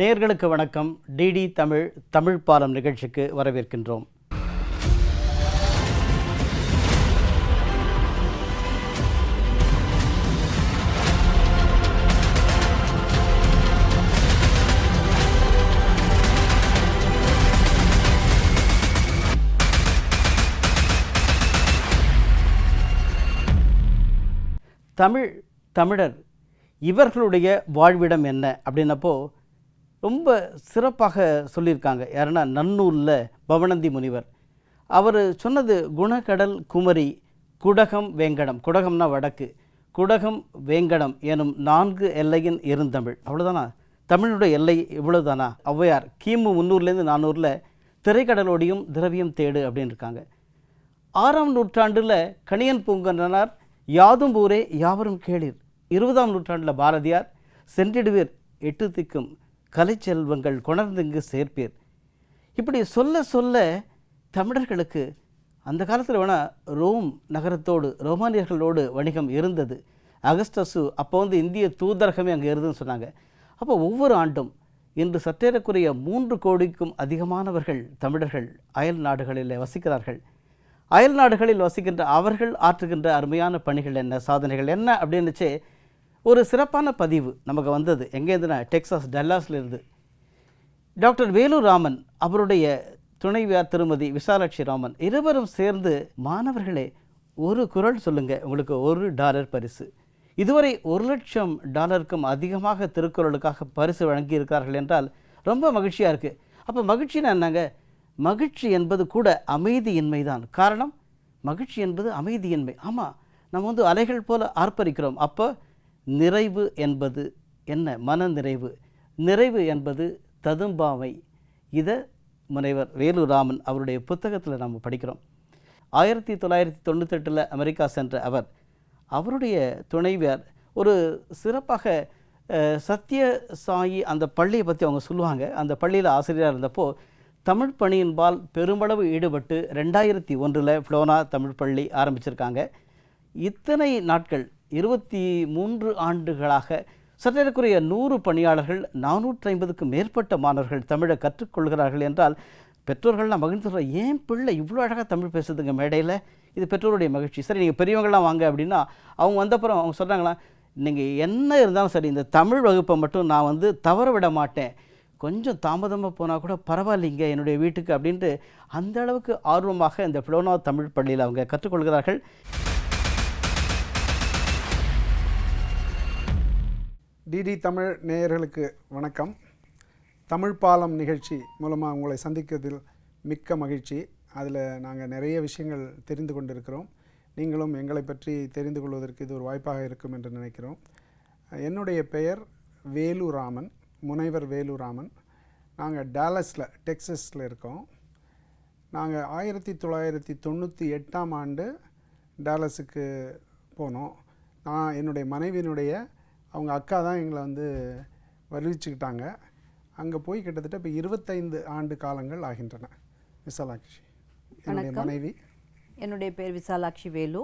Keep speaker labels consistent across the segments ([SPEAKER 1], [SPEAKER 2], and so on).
[SPEAKER 1] நேர்களுக்கு வணக்கம். டிடி தமிழ் தமிழ் பாலம் நிகழ்ச்சிக்கு வரவேற்கின்றோம். தமிழ் தமிழர் இவர்களுடைய வாழ்விடம் என்ன? அப்படின்னப்போ ரொம்ப சிறப்பாக சொல்லியிருக்காங்க. யாருன்னா நன்னூலில் பவனந்தி முனிவர். அவர் சொன்னது குணக்கடல் குமரி குடகம் வேங்கடம். குடகம்னா வடக்கு. குடகம் வேங்கடம் எனும் நான்கு எல்லையின் இருந்தமிழ். அவ்வளோதானா தமிழுடைய எல்லை இவ்வளோதானா ஔவையார் கிமு முந்நூறுலேருந்து நானூறில் திரைக்கடலோடியும் திரவியம் தேடு அப்படின்னு இருக்காங்க. ஆறாம் நூற்றாண்டில் கணியன் பூங்கன்றனார் யாதும் ஊரே யாவரும் கேளீர். இருபதாம் நூற்றாண்டில் பாரதியார் சென்றிடுவீர் எட்டு திக்கும் கலைச்செல்வங்கள் கொணர்ந்திங்கு சேர்ப்பீர். இப்படி சொல்ல சொல்ல தமிழர்களுக்கு அந்த காலத்தில் வேணால் ரோம் நகரத்தோடு ரோமானியர்களோடு வணிகம் இருந்தது. அகஸ்டஸு அப்போ வந்து இந்திய தூதரகமே அங்கே இருதுன்னு சொன்னாங்க. அப்போ ஒவ்வொரு ஆண்டும் இன்று சற்றேறக்குறைய மூன்று கோடிக்கும் அதிகமானவர்கள் தமிழர்கள் அயல் நாடுகளில் வசிக்கிறார்கள். அயல் நாடுகளில் வசிக்கின்ற அவர்கள் ஆற்றுகின்ற அருமையான பணிகள் என்ன சாதனைகள் என்ன அப்படின்னுச்சு ஒரு சிறப்பான பதிவு நமக்கு வந்தது. எங்கேருந்துனா டெக்சாஸ் டல்லாஸ்லேருந்து. டாக்டர் வேலூர் ராமன் அவருடைய துணைவியார் திருமதி விசாலாட்சி ராமன் இருவரும் சேர்ந்து மாணவர்களே ஒரு குரல் சொல்லுங்க. உங்களுக்கு ஒரு டாலர் பரிசு. இதுவரை ஒரு லட்சம் டாலருக்கும் அதிகமாக திருக்குறளுக்காக பரிசு வழங்கியிருக்கிறார்கள் என்றால் ரொம்ப மகிழ்ச்சியாக இருக்குது அப்போ மகிழ்ச்சினா என்னங்க? மகிழ்ச்சி என்பது கூட அமைதியின்மை தான் காரணம் மகிழ்ச்சி என்பது அமைதியின்மை. ஆமாம் நம்ம வந்து அலைகள் போல ஆர்ப்பரிக்கிறோம். அப்போ நிறைவு என்பது என்ன? மன நிறைவு. நிறைவு என்பது ததும்பாமை. இதை முனைவர் வேலுராமன் அவருடைய புத்தகத்தில் நாம் படிக்கிறோம். ஆயிரத்தி தொள்ளாயிரத்தி தொண்ணூத்தெட்டில் அமெரிக்கா சென்ற அவர் அவருடைய துணைவியார் ஒரு சிறப்பாக சத்திய சத்ய சாயி அந்த பள்ளியை பற்றி அவங்க சொல்லுவாங்க. அந்த பள்ளியில் ஆசிரியராக இருந்தப்போ தமிழ் பணியின்பால் பெருமளவு ஈடுபட்டு ரெண்டாயிரத்தி ஒன்றில் ஃப்ளோனா தமிழ் பள்ளி ஆரம்பிச்சிருக்காங்க. இத்தனை நாட்கள் இருபத்தி மூன்று ஆண்டுகளாக சற்றேறக்குறைய நூறு பணியாளர்கள் நானூற்றி ஐம்பதுக்கும் மேற்பட்ட மாணவர்கள் தமிழை கற்றுக்கொள்கிறார்கள் என்றால் பெற்றோர்கள்லாம் மகிழ்ந்து ஏன் பிள்ளை இவ்வளோ அழகாக தமிழ் பேசுதுங்க மேடையில்? இது பெற்றோருடைய மகிழ்ச்சி. சரி நீங்கள் பெரியவங்களாம் வாங்க அப்படின்னா அவங்க வந்தப்புறம் அவங்க சொல்கிறாங்களா நீங்கள் என்ன இருந்தாலும் சரி இந்த தமிழ் வகுப்பை மட்டும் நான் வந்து தவற விட மாட்டேன். கொஞ்சம் தாமதமாக போனால் கூட பரவாயில்லைங்க என்னுடைய வீட்டுக்கு அப்படின்ட்டு அந்த அளவுக்கு ஆர்வமாக இந்த ஃப்ளோனா தமிழ் பள்ளியில் அவங்க கற்றுக்கொள்கிறார்கள்.
[SPEAKER 2] டிடி தமிழ் நேயர்களுக்கு வணக்கம். தமிழ் பாலம் நிகழ்ச்சி மூலமாக உங்களை சந்திக்கிறதில் மிக்க மகிழ்ச்சி. அதில் நாங்கள் நிறைய விஷயங்கள் தெரிந்து கொண்டிருக்கிறோம். நீங்களும் எங்களை பற்றி தெரிந்து கொள்வதற்கு இது ஒரு வாய்ப்பாக இருக்கும் என்று நினைக்கிறோம். என்னுடைய பெயர் வேலுராமன் முனைவர் வேலுராமன். நாங்கள் டாலஸில் டெக்ஸஸில் இருக்கோம். நாங்கள் ஆயிரத்தி தொள்ளாயிரத்தி தொண்ணூற்றி எட்டாம் ஆண்டு டாலஸுக்கு போனோம். நான் என்னுடைய மனைவியினுடைய அவங்க அக்கா தான் எங்களை வந்து வருவிச்சுக்கிட்டாங்க. அங்கே போய் கிட்டத்தட்ட இப்போ இருபத்தைந்து ஆண்டு காலங்கள் ஆகின்றன. விசாலாட்சி. என்னுடைய. மனைவி.
[SPEAKER 3] என்னுடைய பேர் விசாலாட்சி வேலு.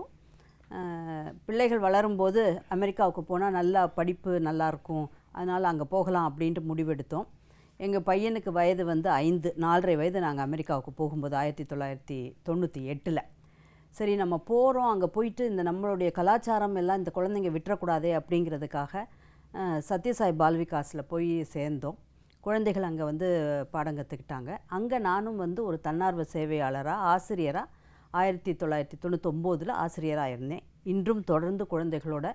[SPEAKER 3] பிள்ளைகள் வளரும்போது அமெரிக்காவுக்கு போனால் நல்லா படிப்பு நல்லா இருக்கும். அதனால் அங்கே போகலாம் அப்படின்ட்டு முடிவெடுத்தோம். எங்கள் பையனுக்கு வயது வந்து ஐந்து நாலரை வயது நாங்கள் அமெரிக்காவுக்கு போகும்போது ஆயிரத்தி தொள்ளாயிரத்தி தொண்ணூற்றி எட்டில். சரி நம்ம போகிறோம் அங்கே போயிட்டு இந்த நம்மளுடைய கலாச்சாரம் எல்லாம் இந்த குழந்தைங்க விட்டுறக்கூடாதே அப்படிங்கிறதுக்காக சத்யசாய் பால்விகாஸில் போய் சேர்ந்தோம். குழந்தைகள் அங்கே வந்து பாடம் கற்றுக்கிட்டாங்க அங்கே நானும் வந்து ஒரு தன்னார்வ சேவையாளராக ஆசிரியராக ஆயிரத்தி தொள்ளாயிரத்தி தொண்ணூத்தொம்போதில் ஆசிரியராக இருந்தேன். இன்றும் தொடர்ந்து குழந்தைகளோட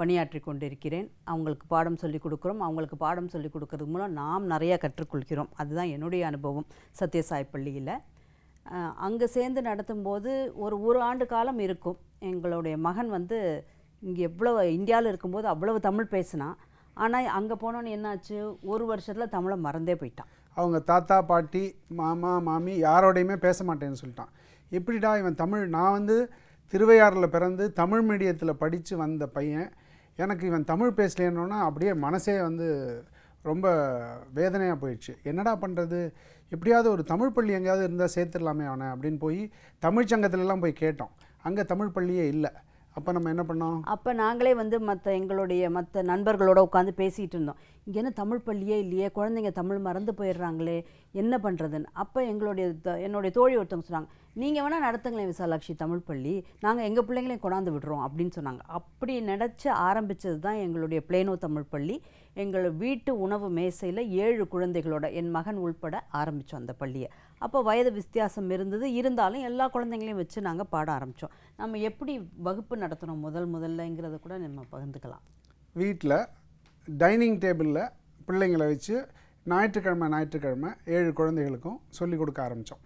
[SPEAKER 3] பணியாற்றி கொண்டிருக்கிறேன். அவங்களுக்கு பாடம் சொல்லிக் கொடுக்குறோம். அவங்களுக்கு பாடம் சொல்லிக் கொடுக்கறது மூலம் நாம் நிறையா கற்றுக்கொள்கிறோம். அதுதான் என்னுடைய அனுபவம் சத்யசாய் பள்ளியில். அங்கே சேர்ந்து நடத்தும்போது ஒரு ஒரு ஆண்டு காலம் இருக்கும். எங்களுடைய மகன் வந்து இங்கே எவ்வளோ இந்தியாவில் இருக்கும்போது அவ்வளவு தமிழ் பேசினான் ஆனால் அங்கே போனோன்னு என்னாச்சு? ஒரு வருஷத்தில் தமிழை மறந்தே போயிட்டான்.
[SPEAKER 2] அவங்க தாத்தா பாட்டி மாமா மாமி யாரோடையுமே பேச மாட்டேன்னு சொல்லிட்டான். எப்படிடா இவன் தமிழ்? நான் வந்து திருவையாறில் பிறந்து தமிழ் மீடியத்தில் படித்து வந்த பையன். எனக்கு இவன் தமிழ் பேசலேன்னொன்னா அப்படியே மனசே வந்து ரொம்ப வேதனையாக போயிடுச்சு. என்னடா பண்ணுறது எப்படியாவது ஒரு தமிழ் பள்ளி எங்கேயாவது இருந்தால் சேர்த்துடலாமே அவனை அப்படின்னு போய் தமிழ்ச்சங்கத்துலலாம் போய் கேட்டோம். அங்கே தமிழ் பள்ளியே இல்லை. அப்போ நம்ம என்ன பண்ணோம்?
[SPEAKER 3] அப்போ நாங்களே வந்து மற்ற எங்களுடைய மற்ற நண்பர்களோட உட்காந்து பேசிகிட்டு இருந்தோம். இங்கே என்ன தமிழ் பள்ளியே இல்லையே? குழந்தைங்க தமிழ் மறந்து போயிடுறாங்களே என்ன பண்ணுறதுன்னு அப்போ எங்களுடைய என்னுடைய தோழி ஒருத்தவங்க சொன்னாங்க நீங்கள் வேணால் நடத்துங்களேன் விசாலாட்சி தமிழ் பள்ளி நாங்கள் எங்கள் பிள்ளைங்களையும் கொண்டாந்து விடுறோம் அப்படின்னு சொன்னாங்க. அப்படி நினச்சி ஆரம்பித்தது தான் எங்களுடைய பிளேனோ தமிழ் பள்ளி. எங்கள் வீட்டு உணவு மேசையில் ஏழு குழந்தைகளோட என் மகன் உள்பட ஆரம்பித்தோம் அந்த பள்ளியை. அப்போ வயது வித்தியாசம் இருந்தது. இருந்தாலும் எல்லா குழந்தைங்களையும் வச்சு நாங்கள் பாட ஆரம்பித்தோம் நம்ம எப்படி வகுப்பு நடத்தணும் முதல் முதல்லங்கிறத கூட நம்ம பகிர்ந்துக்கலாம்.
[SPEAKER 2] வீட்டில் டைனிங் டேபிளில் பிள்ளைங்களை வச்சு ஞாயிற்றுக்கிழமை ஞாயிற்றுக்கிழமை ஏழு குழந்தைகளுக்கும் சொல்லிக் கொடுக்க ஆரம்பித்தோம்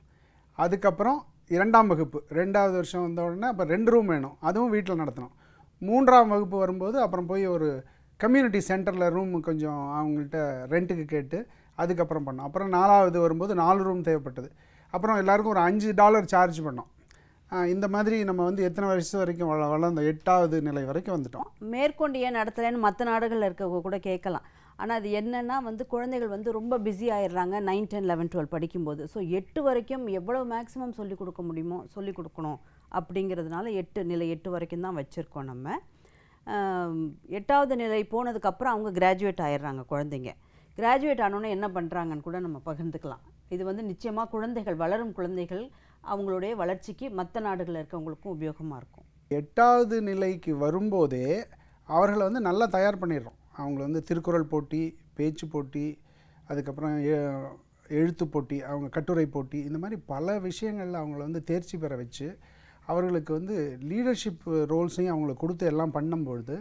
[SPEAKER 2] அதுக்கப்புறம் இரண்டாம் வகுப்பு ரெண்டாவது வருஷம் வந்த உடனே அப்போ ரெண்டு ரூம் வேணும். அதுவும் வீட்டில் நடத்தணும். மூன்றாம் வகுப்பு வரும்போது அப்புறம் போய் ஒரு கம்யூனிட்டி சென்டரில் ரூம் கொஞ்சம் அவங்கள்ட்ட ரெண்ட்டுக்கு கேட்டு அதுக்கப்புறம் பண்ணோம். அப்புறம் நாலாவது வரும்போது நாலு ரூம் தேவைப்பட்டது. அப்புறம் எல்லாருக்கும் ஒரு அஞ்சு டாலர் சார்ஜ் பண்ணோம். இந்த மாதிரி நம்ம வந்து எத்தனை வருஷம் வரைக்கும் வள வளர்ந்த எட்டாவது நிலை வரைக்கும் வந்துட்டோம்.
[SPEAKER 3] மேற்கொண்டு ஏன் நடத்துகிறேன்னு மற்ற நாடுகளில் இருக்க கூட கேட்கலாம். ஆனால் அது என்னென்னா வந்து குழந்தைகள் வந்து ரொம்ப பிஸி ஆயிடுறாங்க நைன் டென் லெவன் டுவெல் படிக்கும்போது. ஸோ எட்டு வரைக்கும் எவ்வளோ மேக்ஸிமம் சொல்லிக் கொடுக்க முடியுமோ சொல்லிக் கொடுக்கணும் அப்படிங்கிறதுனால எட்டு நிலை எட்டு வரைக்கும் தான் வச்சுருக்கோம் நம்ம. எட்டாவது நிலை போனதுக்கப்புறம் அவங்க கிராஜுவேட் ஆயிடுறாங்க குழந்தைங்க. கிராஜுவேட் ஆனோன்னே என்ன பண்ணுறாங்கன்னு கூட நம்ம பகிர்ந்துக்கலாம். இது வந்து நிச்சயமாக குழந்தைகள் வளரும் குழந்தைகள் அவங்களுடைய வளர்ச்சிக்கு மற்ற நாடுகளில் இருக்கவங்களுக்கும் உபயோகமாக இருக்கும்.
[SPEAKER 2] எட்டாவது நிலைக்கு வரும்போதே அவர்களை வந்து நல்லா தயார் பண்ணிடுறோம். அவங்கள வந்து திருக்குறள் போட்டி பேச்சு போட்டி அதுக்கப்புறம் எ- எழுத்து போட்டி அவங்க கட்டுரை போட்டி இந்த மாதிரி பல விஷயங்களில் அவங்கள வந்து தேர்ச்சி பெற வச்சு அவர்களுக்கு வந்து லீடர்ஷிப் ரோல்ஸையும் அவங்களுக்கு கொடுத்து எல்லாம் பண்ணும்பொழுது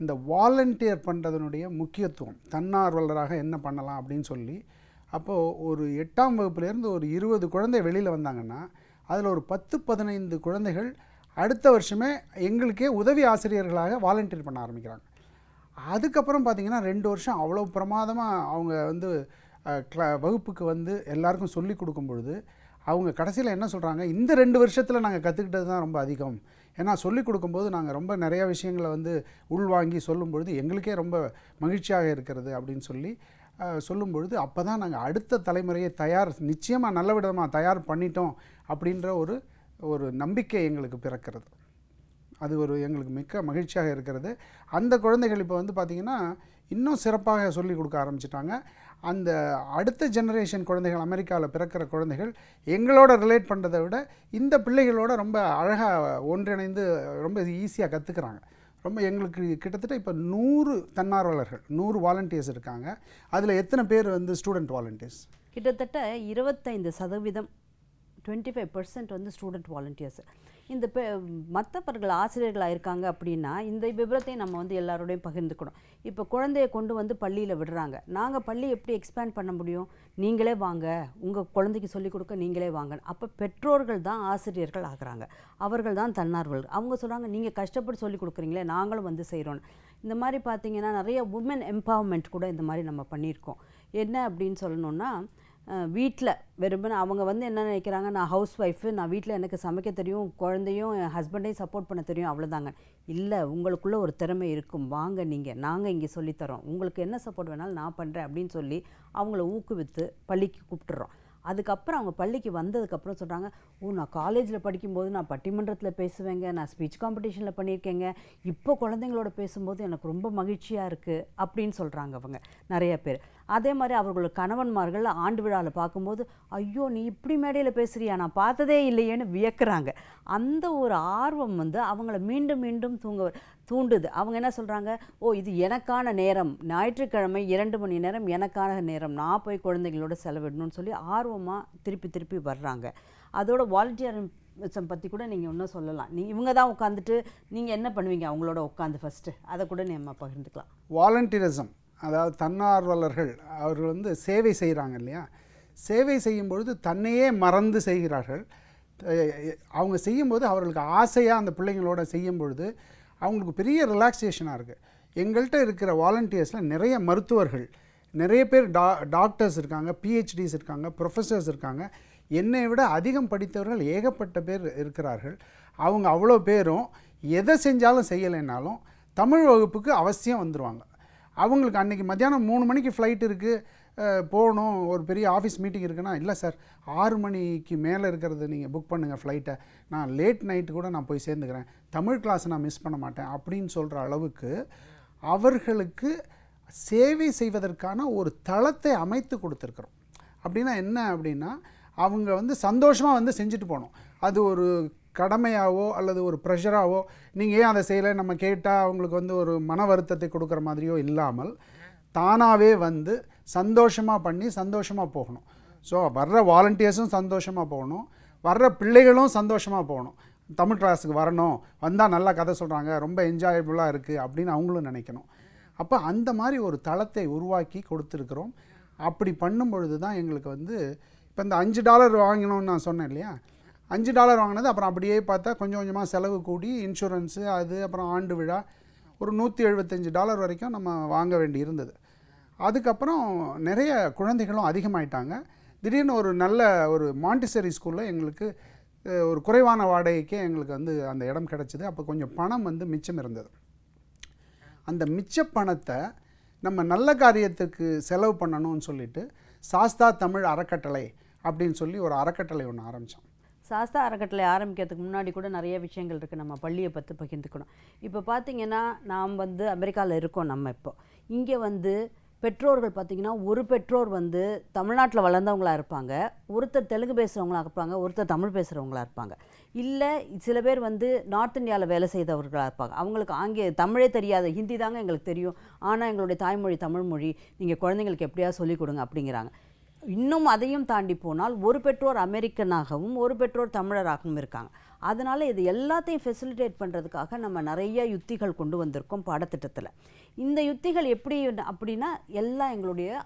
[SPEAKER 2] இந்த வாலண்டியர் பண்ணுறதனுடைய முக்கியத்துவம் தன்னார்வலராக என்ன பண்ணலாம் அப்படின்னு சொல்லி அப்போது ஒரு எட்டாம் வகுப்புலேருந்து ஒரு இருபது குழந்தை வெளியில் வந்தாங்கன்னா அதில் ஒரு பத்து பதினைந்து குழந்தைகள் அடுத்த வருஷமே எங்களுக்கே உதவி ஆசிரியர்களாக வாலண்டியர் பண்ண ஆரம்பிக்கிறாங்க. அதுக்கப்புறம் பார்த்தீங்கன்னா ரெண்டு வருஷம் அவ்வளோ பிரமாதமாக அவங்க வந்து க்ள வகுப்புக்கு வந்து எல்லாருக்கும் சொல்லி கொடுக்கும் பொழுது அவங்க கடைசியில் என்ன சொல்கிறாங்க இந்த ரெண்டு வருஷத்தில் நாங்கள் கற்றுக்கிட்டது தான் ரொம்ப அதிகம். ஏன்னா சொல்லிக் கொடுக்கும்போது நாங்கள் ரொம்ப நிறையா விஷயங்களை வந்து உள்வாங்கி சொல்லும் பொழுது எங்களுக்கே ரொம்ப மகிழ்ச்சியாக இருக்கிறது அப்படின்னு சொல்லி சொல்லும் பொழுது அப்போ தான் நாங்கள் அடுத்த தலைமுறையை தயார் நிச்சயமாக நல்ல விதமாக தயார் பண்ணிட்டோம் அப்படின்ற ஒரு ஒரு நம்பிக்கை எங்களுக்கு பிறக்கிறது. அது ஒரு எங்களுக்கு மிக்க மகிழ்ச்சியாக இருக்கிறது. அந்த குழந்தைகள் இப்போ வந்து பார்த்திங்கன்னா இன்னும் சிறப்பாக சொல்லி கொடுக்க ஆரம்பிச்சிட்டாங்க. அந்த அடுத்த ஜெனரேஷன் குழந்தைகள் அமெரிக்காவில் பிறக்கிற குழந்தைகள் எங்களோட ரிலேட் பண்ணுறதை விட இந்த பிள்ளைகளோட ரொம்ப அழகாக ஒன்றிணைந்து ரொம்ப ஈஸியாக கற்றுக்குறாங்க ரொம்ப எங்களுக்கு கிட்டத்தட்ட இப்போ நூறு தன்னார்வலர்கள் நூறு வாலண்டியர்ஸ் இருக்காங்க. அதில் எத்தனை பேர் வந்து ஸ்டூடெண்ட் வாலண்டியர்ஸ்
[SPEAKER 3] கிட்டத்தட்ட இருபத்தைந்து சதவீதம் டுவெண்ட்டி ஃபைவ் பர்சன்ட் வந்து ஸ்டூடெண்ட் வாலண்டியர்ஸ் இந்த பெ மற்றவர்கள் ஆசிரியர்களாக இருக்காங்க அப்படின்னா இந்த விவரத்தையும் நம்ம வந்து எல்லாரோடையும் பகிர்ந்துக்கணும். இப்போ குழந்தைய கொண்டு வந்து பள்ளியில் விடுறாங்க. நாங்கள் பள்ளி எப்படி எக்ஸ்பேண்ட் பண்ண முடியும்? நீங்களே வாங்க. உங்கள் குழந்தைக்கு சொல்லிக் கொடுக்க நீங்களே வாங்க அப்போ பெற்றோர்கள் தான் ஆசிரியர்கள் ஆகிறாங்க. அவர்கள் தான் தன்னார்வலர்கள் அவங்க சொல்கிறாங்க நீங்கள் கஷ்டப்பட்டு சொல்லிக் கொடுக்குறீங்களே நாங்களும் வந்து செய்கிறோம் இந்த மாதிரி பார்த்தீங்கன்னா நிறைய உமன் எம்பவர்மெண்ட் கூட இந்த மாதிரி நம்ம பண்ணியிருக்கோம். என்ன அப்படின்னு சொல்லணுன்னா வீட்டில் வெறுமனே அவங்க வந்து என்ன நினைக்கிறாங்க நான் ஹவுஸ் ஒய்ஃபு நான் வீட்டில் எனக்கு சமைக்க தெரியும் குழந்தையும் என் ஹஸ்பண்டையும் சப்போர்ட் பண்ண தெரியும் அவ்வளோதாங்க இல்லை உங்களுக்குள்ளே ஒரு திறமை இருக்கும். வாங்க நீங்கள் நாங்கள் இங்கே சொல்லித்தரோம். உங்களுக்கு என்ன சப்போர்ட் வேணாலும் நான் பண்ணுறேன் அப்படின்னு சொல்லி அவங்கள ஊக்குவித்து பள்ளிக்கு கூப்பிட்டுறோம். அதுக்கப்புறம் அவங்க பள்ளிக்கு வந்ததுக்கப்புறம் சொல்கிறாங்க ஓ நான் காலேஜில் படிக்கும்போது நான் பட்டிமன்றத்தில் பேசுவேங்க நான் ஸ்பீச் காம்படிஷனில் பண்ணியிருக்கேங்க. இப்போ குழந்தைங்களோட பேசும்போது எனக்கு ரொம்ப மகிழ்ச்சியாக இருக்குது அப்படின்னு சொல்கிறாங்க அவங்க நிறைய பேர். அதே மாதிரி அவர்களோட கணவன்மார்கள் ஆண்டு விழாவில் பார்க்கும்போது ஐயோ நீ இப்படி மேடையில் பேசுகிறியா நான் பார்த்ததே இல்லையேன்னு வியக்கிறாங்க. அந்த ஒரு ஆர்வம் வந்து அவங்கள மீண்டும் மீண்டும் தூங்க தூண்டுது. அவங்க என்ன சொல்கிறாங்க ஓ இது எனக்கான நேரம். ஞாயிற்றுக்கிழமை இரண்டு மணி நேரம் எனக்கான நேரம். நான் போய் குழந்தைங்களோட செலவிடணும்னு சொல்லி ஆர்வமாக திருப்பி திருப்பி வர்றாங்க. அதோட வாலண்டியரிசம் பற்றி கூட நீங்கள் இன்னும் சொல்லலாம். நீ இவங்க தான் உட்காந்துட்டு நீங்கள் என்ன பண்ணுவீங்க? அவங்களோட உட்காந்து ஃபஸ்ட்டு அதை கூட நம்ம பகிர்ந்துக்கலாம்.
[SPEAKER 2] வாலண்டியரிசம் அதாவது தன்னார்வலர்கள் அவர்கள் வந்து சேவை செய்கிறாங்க இல்லையா? சேவை செய்யும் பொழுது தன்னையே மறந்து செய்கிறார்கள். அவங்க செய்யும்போது அவர்களுக்கு ஆசையாக அந்த பிள்ளைங்களோட செய்யும் பொழுது அவங்களுக்கு பெரிய ரிலாக்ஸேஷனாக இருக்குது எங்கள்கிட்ட இருக்கிற வாலண்டியர்ஸில் நிறைய மருத்துவர்கள் நிறைய பேர் டா டாக்டர்ஸ் இருக்காங்க பிஹெச்டிஸ் இருக்காங்க ப்ரொஃபஸர்ஸ் இருக்காங்க. என்னை விட அதிகம் படித்தவர்கள் ஏகப்பட்ட பேர் இருக்கிறார்கள். அவங்க அவ்வளோ பேரும் எதை செஞ்சாலும் செய்யலைன்னாலும் தமிழ் வகுப்புக்கு அவசியம் வந்துடுவாங்க அவங்களுக்கு அன்றைக்கி மத்தியானம் மூணு மணிக்கு ஃப்ளைட் இருக்குது போகணும் ஒரு பெரிய ஆஃபீஸ் மீட்டிங் இருக்குன்னா இல்லை சார் ஆறு மணிக்கு மேலே இருக்கிறது நீங்கள் புக் பண்ணுங்கள் ஃப்ளைட்டை நான் லேட் நைட்டு கூட நான் போய் சேர்ந்துக்கிறேன். தமிழ் கிளாஸ் நான் மிஸ் பண்ண மாட்டேன் அப்படின்னு சொல்கிற அளவுக்கு அவர்களுக்கு சேவை செய்வதற்கான ஒரு தளத்தை அமைத்து கொடுத்துருக்குறோம். அப்படின்னா என்ன அப்படின்னா அவங்க வந்து சந்தோஷமாக வந்து செஞ்சுட்டு போகணும். அது ஒரு கடமையாவோ அல்லது ஒரு ப்ரெஷராகவோ நீங்கள் ஏன் அதை செய்யலை? நம்ம கேட்டால் அவங்களுக்கு வந்து ஒரு மன வருத்தத்தை கொடுக்குற மாதிரியோ இல்லாமல் தானாகவே வந்து சந்தோஷமாக பண்ணி சந்தோஷமாக போகணும். ஸோ வர்ற வாலண்டியர்ஸும் சந்தோஷமாக போகணும். வர்ற பிள்ளைகளும் சந்தோஷமாக போகணும். தமிழ் கிளாஸுக்கு வரணும். வந்தால் நல்லா கதை சொல்கிறாங்க ரொம்ப என்ஜாயபுளாக இருக்குது அப்படின்னு அவங்களும் நினைக்கணும். அப்போ அந்த மாதிரி ஒரு தளத்தை உருவாக்கி கொடுத்துருக்குறோம். அப்படி பண்ணும் பொழுது தான் எங்களுக்கு வந்து இப்போ இந்த அஞ்சு டாலர் வாங்கினோம்னு நான் சொன்னேன் இல்லையா? அஞ்சு டாலர் வாங்கினது அப்புறம் அப்படியே பார்த்தா கொஞ்சம் கொஞ்சமாக செலவு கூடி இன்சூரன்ஸு அது அப்புறம் ஆண்டு விழா ஒரு நூற்றி எழுபத்தஞ்சு டாலர் வரைக்கும் நம்ம வாங்க வேண்டி இருந்தது அதுக்கப்புறம் நிறைய குழந்தைகளும் அதிகமாயிட்டாங்க. திடீர்னு ஒரு நல்ல ஒரு மாண்டிசரி ஸ்கூலில் எங்களுக்கு ஒரு குறைவான வாடகைக்கே எங்களுக்கு வந்து அந்த இடம் கிடச்சிது. அப்போ கொஞ்சம் பணம் வந்து மிச்சம் இருந்தது. அந்த மிச்ச பணத்தை நம்ம நல்ல காரியத்துக்கு செலவு பண்ணணும்னு சொல்லிட்டு சாஸ்தா தமிழ் அறக்கட்டளை அப்படின்னு சொல்லி ஒரு அறக்கட்டளை ஒன்று ஆரம்பித்தோம்
[SPEAKER 3] சாஸ்தா அறக்கட்டளை ஆரம்பிக்கிறதுக்கு முன்னாடி கூட நிறைய விஷயங்கள் இருக்குது நம்ம பள்ளியை பற்றி பகிர்ந்துக்கணும். இப்போ பார்த்திங்கன்னா நாம் வந்து அமெரிக்காவில் இருக்கோம் நம்ம இப்போ. இங்கே வந்து பெற்றோர்கள் பார்த்தீங்கன்னா ஒரு பெற்றோர் வந்து தமிழ்நாட்டில் வளர்ந்தவங்களா இருப்பாங்க. ஒருத்தர் தெலுங்கு பேசுகிறவங்களா இருப்பாங்க. ஒருத்தர் தமிழ் பேசுகிறவங்களா இருப்பாங்க. இல்லை சில பேர் வந்து நார்த் இந்தியாவில் வேலை செய்தவர்களாக இருப்பாங்க. அவங்களுக்கு ஆங்கில தமிழே தெரியாது. ஹிந்தி தாங்க எங்களுக்கு தெரியும். ஆனால் எங்களுடைய தாய்மொழி தமிழ் மொழி நீங்கள் குழந்தைங்களுக்கு எப்படியாவது சொல்லிக் கொடுங்க அப்படிங்கிறாங்க. இன்னும் அதையும் தாண்டி போனால் ஒரு பெற்றோர் அமெரிக்கனாகவும் ஒரு பெற்றோர் தமிழராகவும் இருக்காங்க. அதனால் இது எல்லாத்தையும் ஃபெசிலிட்டேட் பண்ணுறதுக்காக நம்ம நிறைய யுத்திகள் கொண்டு வந்திருக்கோம் பாடத்திட்டத்தில். இந்த யுத்திகள் எப்படி அப்படின்னா எல்லாம் எங்களுடைய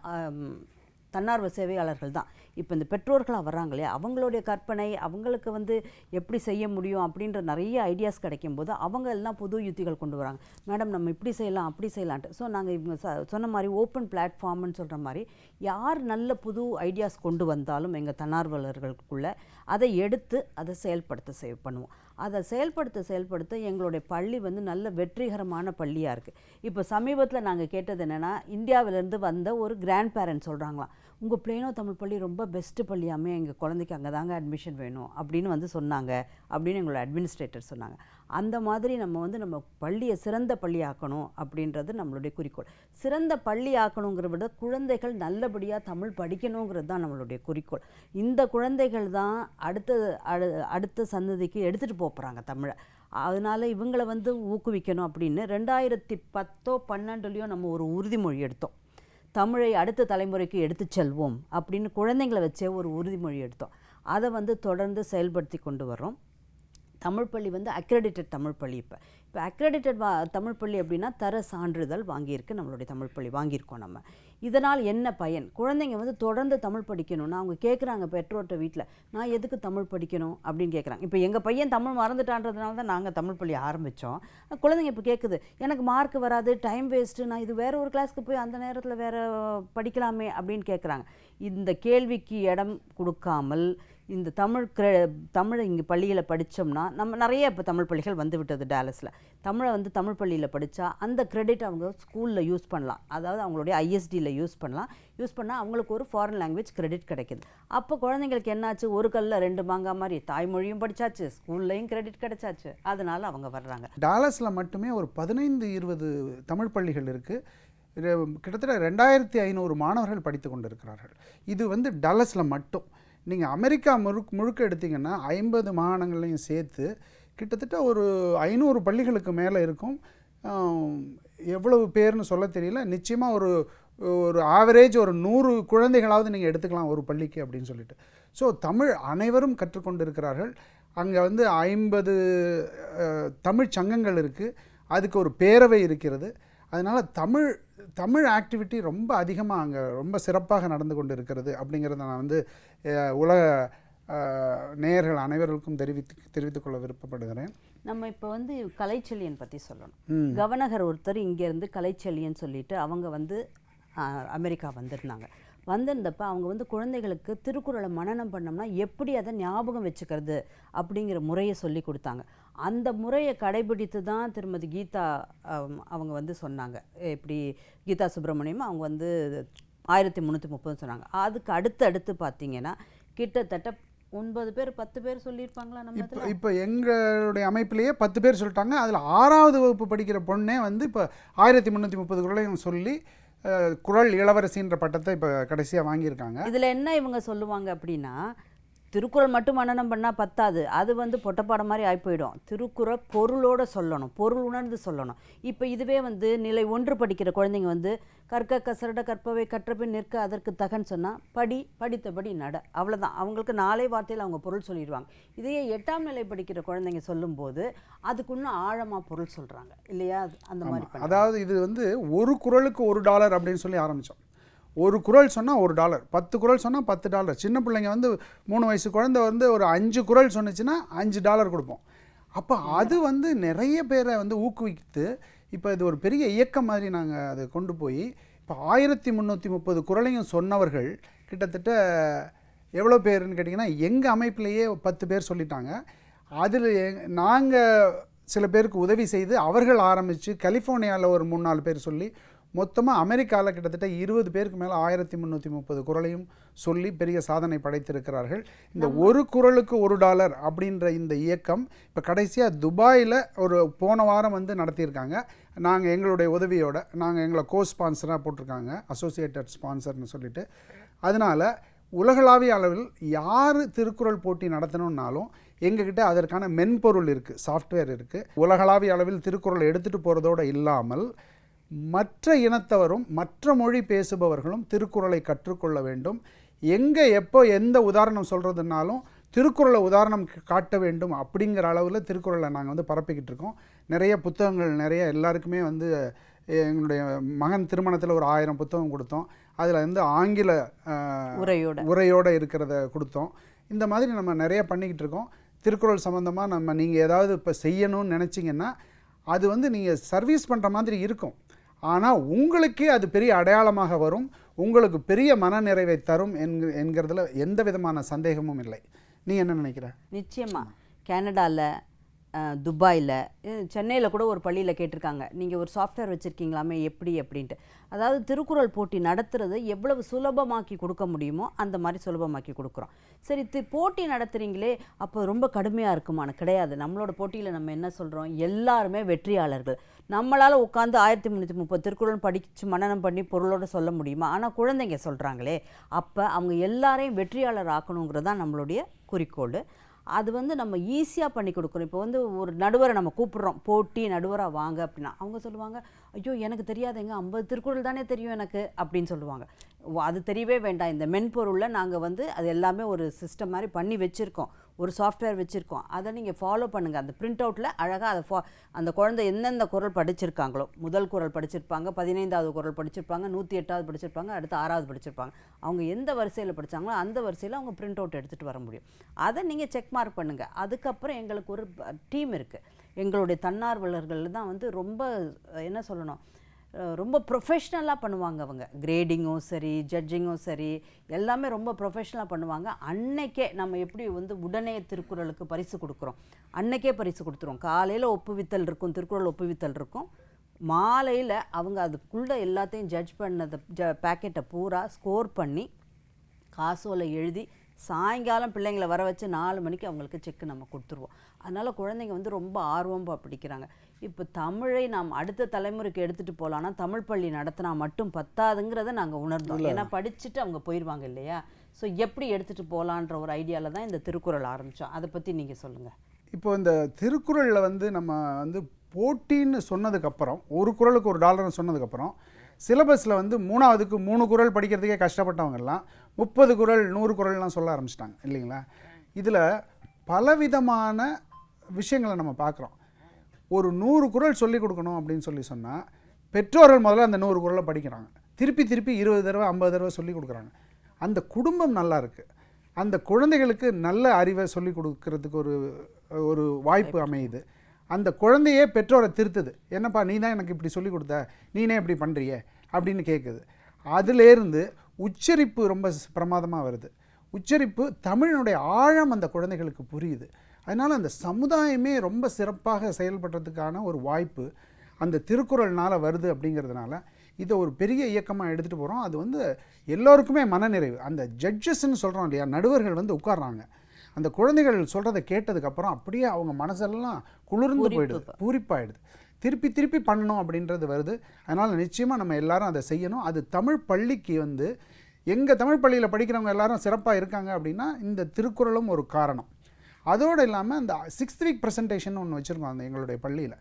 [SPEAKER 3] தன்னார்வ சேவையாளர்கள் தான். இப்போ இந்த பெற்றோர்களாக வர்றாங்களே இல்லையா? அவங்களுடைய கற்பனை அவங்களுக்கு வந்து எப்படி செய்ய முடியும் அப்படின்ற நிறைய ஐடியாஸ் கிடைக்கும் போது அவங்க எல்லாம் புது யுத்திகள் கொண்டு வராங்க. மேடம் நம்ம இப்படி செய்யலாம் அப்படி செய்யலான்ட்டு. ஸோ நாங்கள் இவங்க சொன்ன மாதிரி ஓப்பன் பிளாட்ஃபார்ம்னு சொல்கிற மாதிரி யார் நல்ல புது ஐடியாஸ் கொண்டு வந்தாலும் எங்கள் தன்னார்வலர்களுக்குள்ளே அதை எடுத்து அதை செயல்படுத்த செய் பண்ணுவோம். அதை செயல்படுத்த செயல்படுத்த எங்களுடைய பள்ளி வந்து நல்ல வெற்றிகரமான பள்ளியாக இருக்குது இப்போ சமீபத்தில் நாங்கள் கேட்டது என்னென்னா இந்தியாவிலேருந்து வந்த ஒரு கிராண்ட் பேரண்ட் சொல்கிறாங்களாம் உங்கள் பிளேனோ தமிழ் பள்ளி ரொம்ப பெஸ்ட்டு பள்ளியாமே எங்கள் குழந்தைக்கு அங்கே தாங்க அட்மிஷன் வேணும் அப்படின்னு வந்து சொன்னாங்க அப்படின்னு எங்களோட அட்மினிஸ்ட்ரேட்டர் சொன்னாங்க. அந்த மாதிரி நம்ம வந்து நம்ம பள்ளியை சிறந்த பள்ளி ஆக்கணும் அப்படின்றது நம்மளுடைய குறிக்கோள். சிறந்த பள்ளி ஆக்கணுங்கிறத விட குழந்தைகள் நல்லபடியாக தமிழ் படிக்கணுங்கிறது தான் நம்மளுடைய குறிக்கோள். இந்த குழந்தைகள் தான் அடுத்த அடு அடுத்த சந்ததிக்கு எடுத்துகிட்டு போகிறாங்க தமிழை. அதனால் இவங்களை வந்து ஊக்குவிக்கணும் அப்படின்னு ரெண்டாயிரத்தி பத்தோ பன்னெண்டுலேயோ நம்ம ஒரு உறுதிமொழி எடுத்தோம். தமிழை அடுத்த தலைமுறைக்கு எடுத்து செல்வோம் அப்படின்னு குழந்தைங்களை வச்சே ஒரு உறுதிமொழி எடுத்தோம். அதை வந்து தொடர்ந்து செயல்படுத்தி கொண்டு வர்றோம். தமிழ் பள்ளி வந்து அக்ரெடிட்டட் தமிழ் பள்ளி இப்போ. இப்போ அக்ரெடிட்டட் வா தமிழ் பள்ளி அப்படின்னா தர சான்றிதழ் வாங்கியிருக்கு நம்மளுடைய தமிழ் பள்ளி வாங்கியிருக்கோம் நம்ம. இதனால் என்ன பயன்? குழந்தைங்க வந்து தொடர்ந்து தமிழ் படிக்கணும்னா அவங்க கேட்குறாங்க பெற்றோர்கிட்ட வீட்டில் நான் எதுக்கு தமிழ் படிக்கணும்? அப்படின்னு கேட்குறாங்க. இப்போ எங்கள் பையன் தமிழ் மறந்துட்டான்றதுனால தான் நாங்கள் தமிழ் பள்ளி ஆரம்பித்தோம் குழந்தைங்க இப்போ கேட்குது எனக்கு மார்க் வராது டைம் வேஸ்ட்டு நான் இது வேறு ஒரு கிளாஸ்க்கு போய் அந்த நேரத்தில் வேறு படிக்கலாமே? அப்படின்னு கேட்குறாங்க. இந்த கேள்விக்கு இடம் கொடுக்காமல் இந்த தமிழ் கிர தமிழை இங்கே பள்ளியில் படித்தோம்னா நம்ம நிறைய இப்போ தமிழ் பள்ளிகள் வந்து விட்டது டேலஸில். தமிழை வந்து தமிழ் பள்ளியில் படித்தா அந்த கிரெடிட் அவங்க ஸ்கூலில் யூஸ் பண்ணலாம். அதாவது அவங்களுடைய ஐஎஸ்டியில் யூஸ் பண்ணலாம். யூஸ் பண்ணால் அவங்களுக்கு ஒரு ஃபாரின் லாங்குவேஜ் கிரெடிட் கிடைக்குது. அப்போ குழந்தைங்களுக்கு என்னாச்சு? ஒரு கல்லில் ரெண்டு மாங்கா மாதிரி தாய்மொழியும் படிச்சாச்சு ஸ்கூல்லையும் கிரெடிட் கிடைச்சாச்சு. அதனால் அவங்க வர்றாங்க.
[SPEAKER 2] டாலஸில் மட்டுமே ஒரு பதினைந்து இருபது தமிழ் பள்ளிகள் இருக்குது கிட்டத்தட்ட ரெண்டாயிரத்தி ஐநூறு மாணவர்கள் படித்து கொண்டிருக்கிறார்கள். இது வந்து டலஸில் மட்டும். நீங்கள் அமெரிக்கா முழு முழுக்க எடுத்திங்கன்னா ஐம்பது மாகாணங்களையும் சேர்த்து கிட்டத்தட்ட ஒரு ஐநூறு பள்ளிகளுக்கு மேலே இருக்கும். எவ்வளவு பேர்னு சொல்ல தெரியல. நிச்சயமாக ஒரு ஒரு ஆவரேஜ் ஒரு நூறு குழந்தைகளாவது நீங்கள் எடுத்துக்கலாம் ஒரு பள்ளிக்கு அப்படின்னு சொல்லிட்டு. ஸோ தமிழ் அனைவரும் கற்றுக்கொண்டிருக்கிறார்கள். அங்கே வந்து ஐம்பது தமிழ் சங்கங்கள் இருக்குது அதுக்கு ஒரு பேரவை இருக்கிறது. அதனால் தமிழ் தமிழ் ஆக்டிவிட்டி ரொம்ப அதிகமாக அங்கே ரொம்ப சிறப்பாக நடந்து கொண்டு இருக்கிறது அப்படிங்கிறத நான் வந்து உலக நேயர்கள் அனைவருக்கும் தெரிவித்து தெரிவித்துக் கொள்ள விருப்பப்படுகிறேன்.
[SPEAKER 3] நம்ம இப்போ வந்து கலைச்செழியன் பற்றி சொல்லணும்.
[SPEAKER 2] ம்.
[SPEAKER 3] கவர்னர் ஒருத்தர் இங்கேருந்து கலைச்செழியன் சொல்லிட்டு அவங்க வந்து அமெரிக்கா வந்திருந்தாங்க. வந்திருந்தப்ப அவங்க வந்து குழந்தைகளுக்கு திருக்குறளை மனனம் பண்ணோம்னா எப்படி அதை ஞாபகம் வச்சுக்கிறது அப்படிங்கிற முறையை சொல்லி கொடுத்தாங்க. அந்த முறையை கடைபிடித்து தான் திருமதி கீதா அவங்க வந்து சொன்னாங்க. எப்படி கீதா சுப்பிரமணியம் அவங்க வந்து ஆயிரத்தி முந்நூற்றி முப்பது சொன்னாங்க. அதுக்கு அடுத்து அடுத்து பார்த்தீங்கன்னா கிட்டத்தட்ட ஒன்பது பேர் பத்து பேர் சொல்லியிருப்பாங்களா நம்ம
[SPEAKER 2] இப்போ? இப்போ எங்களுடைய அமைப்பிலேயே பத்து பேர் சொல்லிட்டாங்க. அதில் ஆறாவது வகுப்பு படிக்கிற பொண்ணே வந்து இப்போ ஆயிரத்தி முந்நூற்றி முப்பது குரலையும் சொல்லி குரல் இளவரசின்ற பட்டத்தை இப்போ கடைசியாக வாங்கியிருக்காங்க.
[SPEAKER 3] இதில் என்ன இவங்க சொல்லுவாங்க அப்படின்னா திருக்குறள் மட்டும் மனனம் பண்ணால் பத்தாது. அது வந்து பொட்டப்பாடம் மாதிரி ஆகி போயிடும். திருக்குறள் பொருளோட சொல்லணும். பொருள் உணர்ந்து சொல்லணும். இப்போ இதுவே வந்து நிலை ஒன்று படிக்கிற குழந்தைங்க வந்து கற்க கசரட கற்பவை கற்றபின் நிற்க அதற்கு தகன்னு சொன்னால் படி படித்தபடி நட. அவ்வளவுதான். அவங்களுக்கு நாளை வார்த்தையில் அவங்க பொருள் சொல்லிடுவாங்க. இதையே எட்டாம் நிலை படிக்கிற குழந்தைங்க சொல்லும்போது அதுக்கு இன்னும் ஆழமாக பொருள் சொல்கிறாங்க இல்லையா? அந்த மாதிரி
[SPEAKER 2] அதாவது இது வந்து ஒரு குறளுக்கு ஒரு டாலர் அப்படின்னு சொல்லி ஆரம்பித்தோம் ஒரு குறள் சொன்னால் ஒரு டாலர். பத்து குறள் சொன்னால் பத்து டாலர். சின்ன பிள்ளைங்க வந்து மூணு வயசு குழந்தை வந்து ஒரு அஞ்சு குறள் சொன்னிச்சுன்னா அஞ்சு டாலர் கொடுப்போம். அப்போ அது வந்து நிறைய பேரை வந்து ஊக்குவித்து இப்போ இது ஒரு பெரிய இயக்கம் மாதிரி நாங்கள் அதை கொண்டு போய் இப்போ ஆயிரத்தி முந்நூற்றி முப்பது குறளையும் சொன்னவர்கள் கிட்டத்தட்ட எவ்வளோ பேருன்னு கேட்டிங்கன்னா எங்கள் அமைப்பிலேயே பத்து பேர் சொல்லிட்டாங்க. அதில் நாங்கள் சில பேருக்கு உதவி செய்து அவர்கள் ஆரம்பித்து கலிஃபோர்னியாவில் ஒரு மூணு நாலு பேர் சொல்லி மொத்தமாக அமெரிக்காவில் கிட்டத்தட்ட இருபது பேருக்கு மேலே ஆயிரத்தி முந்நூற்றி முப்பது குறளையும் சொல்லி பெரிய சாதனை படைத்திருக்கிறார்கள். இந்த ஒரு குறளுக்கு ஒரு டாலர் அப்படின்ற இந்த இயக்கம் இப்போ கடைசியாக துபாயில் ஒரு போன வாரம் வந்து நடத்தியிருக்காங்க. நாங்கள் எங்களுடைய உதவியோட நாங்கள் எங்களை கோ ஸ்பான்சராக போட்டிருக்காங்க அசோசியேட்டட் ஸ்பான்சர்னு சொல்லிட்டு. அதனால் உலகளாவிய அளவில் யார் திருக்குறள் போட்டி நடத்தணும்னாலும் எங்ககிட்ட அதற்கான மென்பொருள் இருக்குது சாஃப்ட்வேர் இருக்குது உலகளாவிய அளவில் திருக்குறள் எடுத்துகிட்டு போகிறதோடு இல்லாமல் மற்ற இனத்தவரும் மற்ற மொழி பேசுபவர்களும் திருக்குறளை கற்றுக்கொள்ள வேண்டும். எங்கே எப்போ எந்த உதாரணம் சொல்கிறதுனாலும் திருக்குறளை உதாரணம் காட்ட வேண்டும் அப்படிங்கிற அளவில் திருக்குறளை நாங்கள் வந்து பரப்பிக்கிட்டு இருக்கோம். நிறைய புத்தகங்கள் நிறைய எல்லாருக்குமே வந்து எங்களுடைய மகன் திருமணத்தில் ஒரு ஆயிரம் புத்தகம் கொடுத்தோம். அதில் வந்து ஆங்கில
[SPEAKER 3] உரையோட.
[SPEAKER 2] உரையோடு இருக்கிறத கொடுத்தோம். இந்த மாதிரி நம்ம நிறைய பண்ணிக்கிட்டு இருக்கோம். திருக்குறள் சம்மந்தமாக நம்ம நீங்கள் ஏதாவது இப்போ செய்யணும்னு நினச்சிங்கன்னா அது வந்து நீங்கள் சர்வீஸ் பண்ணுற மாதிரி இருக்கும். ஆனால் உங்களுக்கே அது பெரிய அடையாளமாக வரும். உங்களுக்கு பெரிய மனநிறைவை தரும் என்கு என்கிறதுல எந்த விதமான சந்தேகமும் இல்லை. நீ என்ன நினைக்கிற?
[SPEAKER 3] நிச்சயமா. கனடாவில் துபாயில் சென்னையில் கூட ஒரு பள்ளியில் கேட்டிருக்காங்க. நீங்கள் ஒரு சாஃப்ட்வேர் வச்சுருக்கீங்களாமே எப்படி அப்படின்ட்டு. அதாவது திருக்குறள் போட்டி நடத்துறது எவ்வளவு சுலபமாக்கி கொடுக்க முடியுமோ அந்த மாதிரி சுலபமாக்கி கொடுக்குறோம். சரி தி போட்டி நடத்துகிறீங்களே அப்போ ரொம்ப கடுமையாக இருக்குமான்னு. கிடையாது. நம்மளோட போட்டியில் நம்ம என்ன சொல்கிறோம் எல்லாருமே வெற்றியாளர்கள். நம்மளால் உட்காந்து ஆயிரத்தி முந்நூற்றி முப்பது திருக்குறள் படித்து மனநம் பண்ணி பொருளோட சொல்ல முடியுமா? ஆனால் குழந்தைங்க சொல்கிறாங்களே அப்போ அவங்க எல்லாரையும் வெற்றியாளர் ஆக்கணுங்கிறது தான் நம்மளுடைய குறிக்கோள். அது வந்து நம்ம ஈஸியாக பண்ணி கொடுக்குறோம் இப்போ வந்து ஒரு நடுவரை நம்ம கூப்பிட்றோம் போட்டி நடுவராக வாங்க அப்படின்னா அவங்க சொல்லுவாங்க ஐயோ எனக்கு தெரியாதுங்க ஐம்பது திருக்குறள் தானே தெரியும் எனக்கு அப்படின்னு சொல்லுவாங்க. அது தெரியவே வேண்டாம். இந்த மென்பொருளில் நாங்கள் வந்து அது எல்லாமே ஒரு சிஸ்டம் மாதிரி பண்ணி வச்சுருக்கோம். ஒரு சாஃப்ட்வேர் வச்சுருக்கோம். அதை நீங்கள் ஃபாலோ பண்ணுங்கள் அந்த பிரிண்ட் அவுட்டில் அழகாக அதை ஃபா அந்த குழந்தை எந்தெந்த குரல் படிச்சிருக்காங்களோ. முதல் குரல் படிச்சிருப்பாங்க பதினைந்தாவது குரல் படிச்சிருப்பாங்க நூற்றி எட்டாவது படிச்சிருப்பாங்க அடுத்து ஆறாவது படிச்சிருப்பாங்க. அவங்க எந்த வரிசையில் படிச்சாங்களோ அந்த வரிசையில் அவங்க பிரிண்ட் அவுட் எடுத்துகிட்டு வர முடியும். அதை நீங்கள் செக் மார்க் பண்ணுங்கள் அதுக்கப்புறம் எங்களுக்கு ஒரு டீம் இருக்குது எங்களுடைய தன்னார்வலர்கள் தான் வந்து ரொம்ப என்ன சொல்லணும்? ரொம்ப ப்ரொஃபஷ்னலாக பண்ணுவாங்க அவங்க. கிரேடிங்கும் சரி ஜட்ஜிங்கும் சரி எல்லாமே ரொம்ப ப்ரொஃபஷ்னலாக பண்ணுவாங்க. அன்னைக்கே நம்ம எப்படி வந்து உடனே திருக்குறளுக்கு பரிசு கொடுக்குறோம்? அன்னைக்கே பரிசு கொடுத்துருவோம். காலையில் ஒப்புவித்தல் இருக்கும் திருக்குறள் ஒப்புவித்தல் இருக்கும். மாலையில் அவங்க அதுக்குள்ளே எல்லாத்தையும் ஜட்ஜ் பண்ணதை ஜ பேக்கெட்டை பூரா ஸ்கோர் பண்ணி காசோலை எழுதி சாயங்காலம் பிள்ளைங்களை வர வச்சு நாலு மணிக்கு அவங்களுக்கு செக்கு நம்ம கொடுத்துருவோம். அதனால் குழந்தைங்க வந்து ரொம்ப ஆர்வமாக பிடிக்கிறாங்க. இப்போ தமிழை நாம் அடுத்த தலைமுறைக்கு எடுத்துகிட்டு போகலான்னா தமிழ் பள்ளி நடத்தினா மட்டும் பத்தாதுங்கிறத நாங்கள் உணர்ந்தோம். ஏன்னா படிச்சுட்டு அவங்க போயிடுவாங்க இல்லையா? ஸோ எப்படி எடுத்துகிட்டு போகலான்ற ஒரு ஐடியாவில் தான் இந்த திருக்குறள் ஆரம்பித்தோம் அதை பற்றி நீங்கள் சொல்லுங்கள்
[SPEAKER 2] இப்போ இந்த திருக்குறளில் வந்து நம்ம வந்து போட்டின்னு சொன்னதுக்கப்புறம் ஒரு குறளுக்கு ஒரு டாலர்னு சொன்னதுக்கப்புறம் சிலபஸில் வந்து மூணாவதுக்கு மூணு குறள் படிக்கிறதுக்கே கஷ்டப்பட்டவங்கெல்லாம் முப்பது குறள் நூறு குறள்லாம் சொல்ல ஆரம்பிச்சிட்டாங்க இல்லைங்களா? இதில் பலவிதமான விஷயங்களை நம்ம பார்க்குறோம். ஒரு நூறு குறள் சொல்லி கொடுக்கணும் அப்படின்னு சொல்லி சொன்னால் பெற்றோர்கள் முதல்ல அந்த நூறு குறளை படிக்கிறாங்க. திருப்பி திருப்பி இருபது தடவை ஐம்பது தடவை சொல்லி கொடுக்குறாங்க. அந்த குடும்பம் நல்லா இருக்கு. அந்த குழந்தைகளுக்கு நல்ல அறிவை சொல்லி கொடுக்கறதுக்கு ஒரு ஒரு வாய்ப்பு அமையுது. அந்த குழந்தையே பெற்றோரை திருத்துது. என்னப்பா நீ தான் எனக்கு இப்படி சொல்லி கொடுத்த? நீனே இப்படி பண்ணுறியே அப்படின்னு கேட்குது அதிலேருந்து உச்சரிப்பு ரொம்ப பிரமாதமாக வருது. உச்சரிப்பு தமிழினுடைய ஆழம் அந்த குழந்தைகளுக்கு புரியுது. அதனால் அந்த சமுதாயமே ரொம்ப சிறப்பாக செயல்படுறதுக்கான ஒரு வாய்ப்பு அந்த திருக்குறள்னால வருது அப்படிங்கிறதுனால இதை ஒரு பெரிய இயக்கமாக எடுத்துகிட்டு போகிறோம் அது வந்து எல்லோருக்குமே மனநிறைவு. அந்த ஜட்ஜஸ்ன்னு சொல்கிறோம் இல்லையா நடுவர்கள் வந்து உட்கார்றாங்க. அந்த குழந்தைகள் சொல்கிறத கேட்டதுக்கப்புறம் அப்படியே அவங்க மனசெல்லாம் குளிர்ந்து போயிடுது. பூரிப்பாயிடுது. திருப்பி திருப்பி பண்ணணும் அப்படின்றது வருது. அதனால் நிச்சயமாக நம்ம எல்லாரும் அதை செய்யணும். அது தமிழ் பள்ளிக்கு வந்து எங்கள் தமிழ் பள்ளியில் படிக்கிறவங்க எல்லாரும் சிறப்பாக இருக்காங்க அப்படின்னா இந்த திருக்குறளும் ஒரு காரணம். அதோடு இல்லாமல் அந்த சிக்ஸ்த் வீக் ப்ரெசன்டேஷன் ஒன்று வச்சுருக்கோம் அந்த எங்களுடைய பள்ளியில்.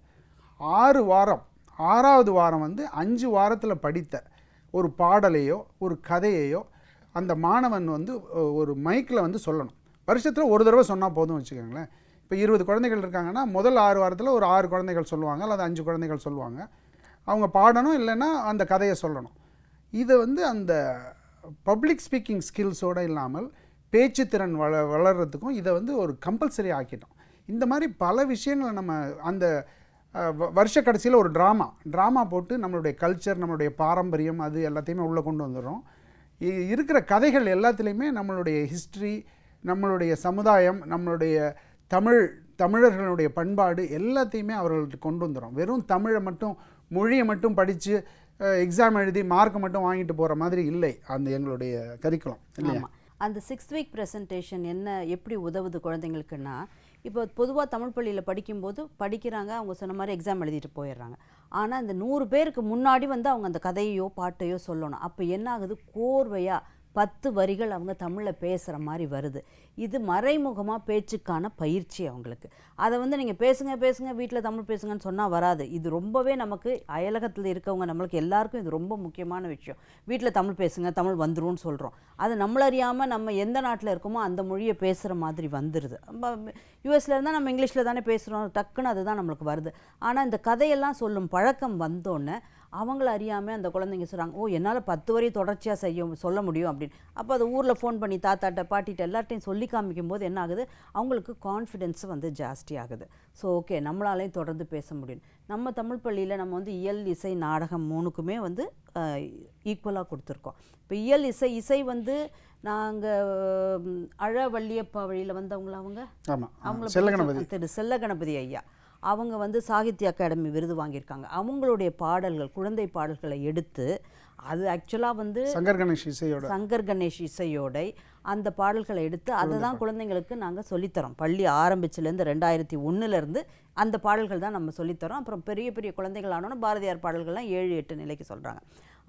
[SPEAKER 2] ஆறு வாரம் ஆறாவது வாரம் வந்து அஞ்சு வாரத்தில் படித்த ஒரு பாடலையோ ஒரு கதையையோ அந்த மாணவன் வந்து ஒரு மைக்கில் வந்து சொல்லணும். வருஷத்தில் ஒரு தடவை சொன்னால் போதும் வச்சுக்கோங்களேன். இப்போ இருபது குழந்தைகள் இருக்காங்கன்னா முதல் ஆறு வாரத்தில் ஒரு ஆறு குழந்தைகள் சொல்லுவாங்க அல்லது அஞ்சு குழந்தைகள் சொல்லுவாங்க. அவங்க பாடணும் இல்லைன்னா அந்த கதையை சொல்லணும். இதை வந்து அந்த பப்ளிக் ஸ்பீக்கிங் ஸ்கில்ஸோடு இல்லாமல் பேச்சுத்திறன் வள வளர்கிறதுக்கும் இதை வந்து ஒரு கம்பல்சரி ஆக்கிட்டோம். இந்த மாதிரி பல விஷயங்களை நம்ம அந்த வ- வருஷ கடைசியில் ஒரு ட்ராமா ட்ராமா போட்டு நம்மளுடைய கல்ச்சர் நம்மளுடைய பாரம்பரியம் அது எல்லாத்தையுமே உள்ளே கொண்டு வந்துடுறோம். இ- இருக்கிற கதைகள் எல்லாத்துலேயுமே நம்மளுடைய ஹிஸ்ட்ரி நம்மளுடைய சமுதாயம் நம்மளுடைய தமிழ் தமிழர்களுடைய பண்பாடு எல்லாத்தையுமே அவர்களுக்கு கொண்டு வந்துடும் வெறும் தமிழை மட்டும் மொழியை மட்டும் படித்து எக்ஸாம் எழுதி மார்க்கை மட்டும் வாங்கிட்டு போகிற மாதிரி இல்லை அந்த எங்களுடைய கரிக்குலம் இல்லையா?
[SPEAKER 3] அந்த சிக்ஸ்த் வீக் ப்ரெசன்டேஷன் என்ன எப்படி உதவுது குழந்தைங்களுக்குன்னா இப்போ பொதுவாக தமிழ் பள்ளியில் படிக்கும்போது படிக்கிறாங்க அவங்க சொன்ன மாதிரி எக்ஸாம் எழுதிட்டு போயிடுறாங்க. ஆனால் இந்த நூறு பேருக்கு முன்னாடி வந்து அவங்க அந்த கதையோ பாட்டையோ சொல்லணும். அப்போ என்ன ஆகுது? கோர்வையாக பத்து வரிகள் அவங்க தமிழில் பேசுகிற மாதிரி வருது. இது மறைமுகமாக பேச்சுக்கான பயிற்சி அவங்களுக்கு. அதை வந்து நீங்கள் பேசுங்க பேசுங்க வீட்டில் தமிழ் பேசுங்கன்னு சொன்னால் வராது. இது ரொம்பவே நமக்கு அயலகத்தில் இருக்கவங்க நம்மளுக்கு எல்லாருக்கும் இது ரொம்ப முக்கியமான விஷயம். வீட்டில் தமிழ் பேசுங்க தமிழ் வந்துரும்னு சொல்கிறோம் அது நம்மளறியாமல் நம்ம எந்த நாட்டில் இருக்கோமோ அந்த மொழியை பேசுகிற மாதிரி வந்துடுது யூஎஸில் இருந்தால் நம்ம இங்கிலீஷில் தானே பேசுகிறோம் டக்குன்னு அதுதான் நம்மளுக்கு வருது. ஆனால் இந்த கதையெல்லாம் சொல்லும் பழக்கம் வந்தோன்னே அவங்கள அறியாமல் அந்த குழந்தைங்க சொல்கிறாங்க ஓ என்னால் பத்து வரி தொடர்ச்சியாக செய்ய சொல்ல முடியும் அப்படின்னு. அப்போ அது ஊரில் ஃபோன் பண்ணி தாத்தாட்ட பாட்டிட்ட எல்லார்ட்டையும் சொல்லி காமிக்கும் போது என்ன ஆகுது? அவங்களுக்கு கான்ஃபிடென்ஸ் வந்து ஜாஸ்தி ஆகுது. ஸோ ஓகே நம்மளாலையும் தொடர்ந்து பேச முடியும். நம்ம தமிழ் பள்ளியில் நம்ம வந்து இயல் இசை நாடகம் மூணுக்குமே வந்து ஈக்குவலாக கொடுத்துருக்கோம். இப்போ இயல் இசை இசை வந்து நாங்கள் அழ வள்ளியப்பா வழியில் வந்தவங்களா அவங்க?
[SPEAKER 2] ஆமாம்
[SPEAKER 3] அவங்கள திரு செல்ல கணபதி ஐயா. அவங்க வந்து சாகித்ய அகாடமி விருது வாங்கியிருக்காங்க. அவங்களுடைய பாடல்கள் குழந்தை பாடல்களை எடுத்து அது ஆக்சுவலாக வந்து
[SPEAKER 2] சங்கர் கணேஷ் இசையோட.
[SPEAKER 3] சங்கர் கணேஷ் இசையோடை அந்த பாடல்களை எடுத்து அதை தான் குழந்தைங்களுக்கு நாங்கள் சொல்லித்தரோம். பள்ளி ஆரம்பிச்சிலேருந்து ரெண்டாயிரத்தி ஒன்றுலேருந்து அந்த பாடல்கள் தான் நம்ம சொல்லித்தரோம். அப்புறம் பெரிய பெரிய குழந்தைகள் ஆனோன்னா பாரதியார் பாடல்கள்லாம் ஏழு எட்டு நிலைக்கு சொல்கிறாங்க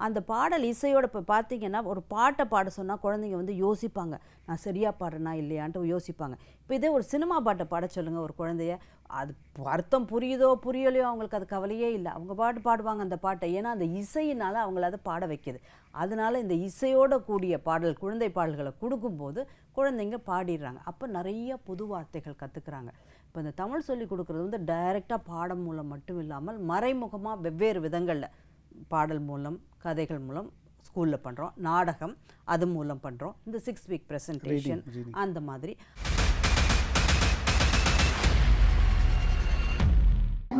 [SPEAKER 3] அந்த பாடல் இசையோட இப்போ பார்த்தீங்கன்னா ஒரு பாட்டை பாட சொன்னால் குழந்தைங்க வந்து யோசிப்பாங்க. நான் சரியாக பாடுறேனா இல்லையான்ட்டு யோசிப்பாங்க. இப்போ இதே ஒரு சினிமா பாட்டை பாட சொல்லுங்கள் ஒரு குழந்தைய. அது அர்த்தம் புரியுதோ புரியலையோ அவங்களுக்கு அது கவலையே இல்லை. அவங்க பாட்டு பாடுவாங்க அந்த பாட்டை. ஏன்னா அந்த இசையினால் அவங்கள அதை பாட வைக்குது. அதனால இந்த இசையோட கூடிய பாடல் குழந்தை பாடல்களை கொடுக்கும்போது குழந்தைங்க பாடிடுறாங்க. அப்போ நிறைய புது வார்த்தைகள் கற்றுக்குறாங்க இப்போ இந்த தமிழ் சொல்லி கொடுக்குறது வந்து டைரெக்டாக பாடம் மூலம் மட்டும் இல்லாமல் மறைமுகமாக வெவ்வேறு விதங்களில். பாடல் மூலம் கதைகள் மூலம் ஸ்கூலில் பண்ணுறோம் நாடகம் அது மூலம் பண்ணுறோம் இந்த சிக்ஸ் வீக் ப்ரெசன்டேஷன். அந்த மாதிரி.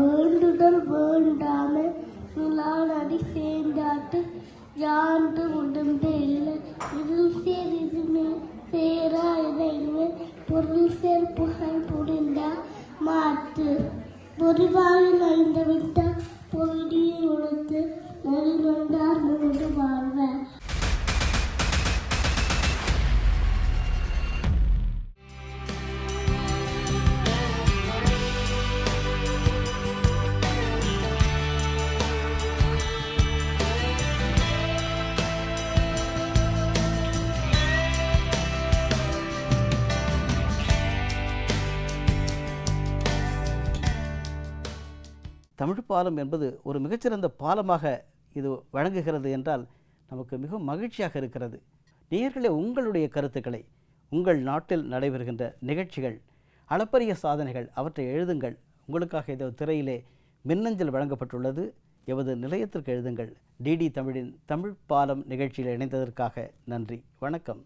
[SPEAKER 4] வேண்டுதல் வேண்டாமல் சுழாடி சேர்ந்தாட்டு யாண்டு உடம்பு இல்லை இருள் சேர் இதுமே சேரா இறைவே பொருள் சேர் புகழ் புரிந்தா மாற்று. பொறிவாளில் ஐந்து விட்டால் பொருளியில் உழைத்து நெறிநொண்டார் மூன்று வாழ்வர்
[SPEAKER 1] பாலம் என்பது ஒரு மிகச்சிறந்த பாலமாக இது வழங்குகிறது என்றால் நமக்கு மிகவும் மகிழ்ச்சியாக இருக்கிறது. நேர்களே உங்களுடைய கருத்துக்களை உங்கள் நாட்டில் நடைபெறுகின்ற நிகழ்ச்சிகள் அளப்பரிய சாதனைகள் அவற்றை எழுதுங்கள். உங்களுக்காக இதோ திரையிலே மின்னஞ்சல் வழங்கப்பட்டுள்ளது. எமது நிலையத்திற்கு எழுதுங்கள். டிடி தமிழின் தமிழ் பாலம் நிகழ்ச்சியில் இணைந்ததற்காக நன்றி. வணக்கம்.